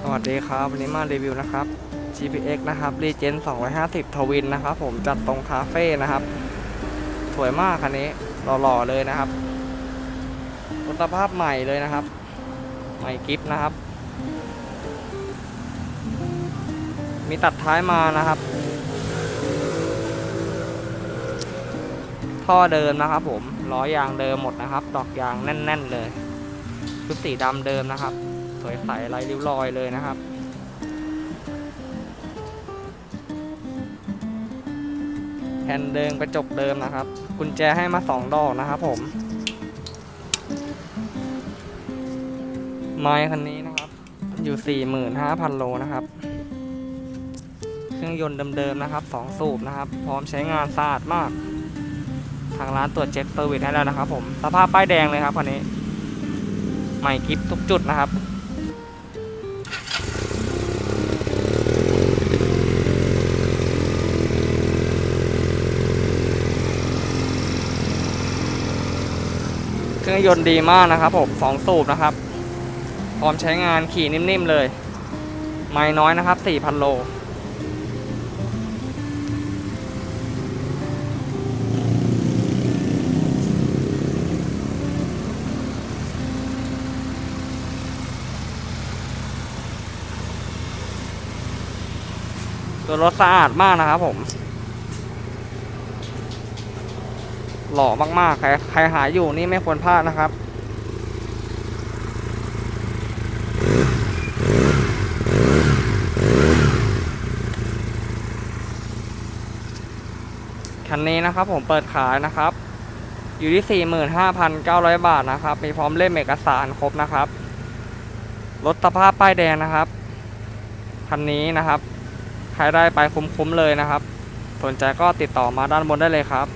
สวัสดีครับ วันนี้มารีวิวนะครับ GPX นะครับ Regen 250ทวินนะครับผมจัดตรงคาเฟ่นะครับ สวยมากคันนี้หล่อๆเลยนะครับรถสภาพใหม่เลยนะครับ ใหม่กิฟนะครับ มีตัดท้ายมานะครับ ท่อเดิมนะครับผมล้อยางเดิมหมดนะครับ ดอกยางแน่น ๆ เลยชุดสีดำเดิมนะครับ สวยใสไร้ริ้วรอยเลยนะครับ แผ่นเดิมกระจกเดิมนะครับ กุญแจให้มาสองดอกนะครับผม ไม้คันนี้นะครับ อยู่ 45,000 โลนะครับ เครื่องยนต์เดิมๆนะครับสองสูบนะครับ พร้อมใช้งานสะอาดมาก ทางร้านตรวจเช็คเซอร์วิสให้แล้วนะครับผม สภาพป้ายแดงเลยครับคันนี้ใหม่กิฟทุกจุดนะครับ เครื่องยนต์ดีมากนะครับผมสองสูบนะครับ พร้อมใช้งานขี่นิ่มๆเลย ไม่น้อยนะครับ 4,000 โลตัวรถสะอาดมากนะครับผม หล่อมากๆ ใครใครหาอยู่นี่ไม่ควรพลาดนะครับ คันนี้นะครับผมเปิดขายนะครับ อยู่ที่ 45,900 บาทนะครับ มีพร้อมเล่มเอกสารครบนะครับ รถสภาพป้ายแดงนะครับ คันนี้นะครับ ใครได้ไปคุ้มๆเลยนะครับ สนใจก็ติดต่อมาด้านบนได้เลยครับ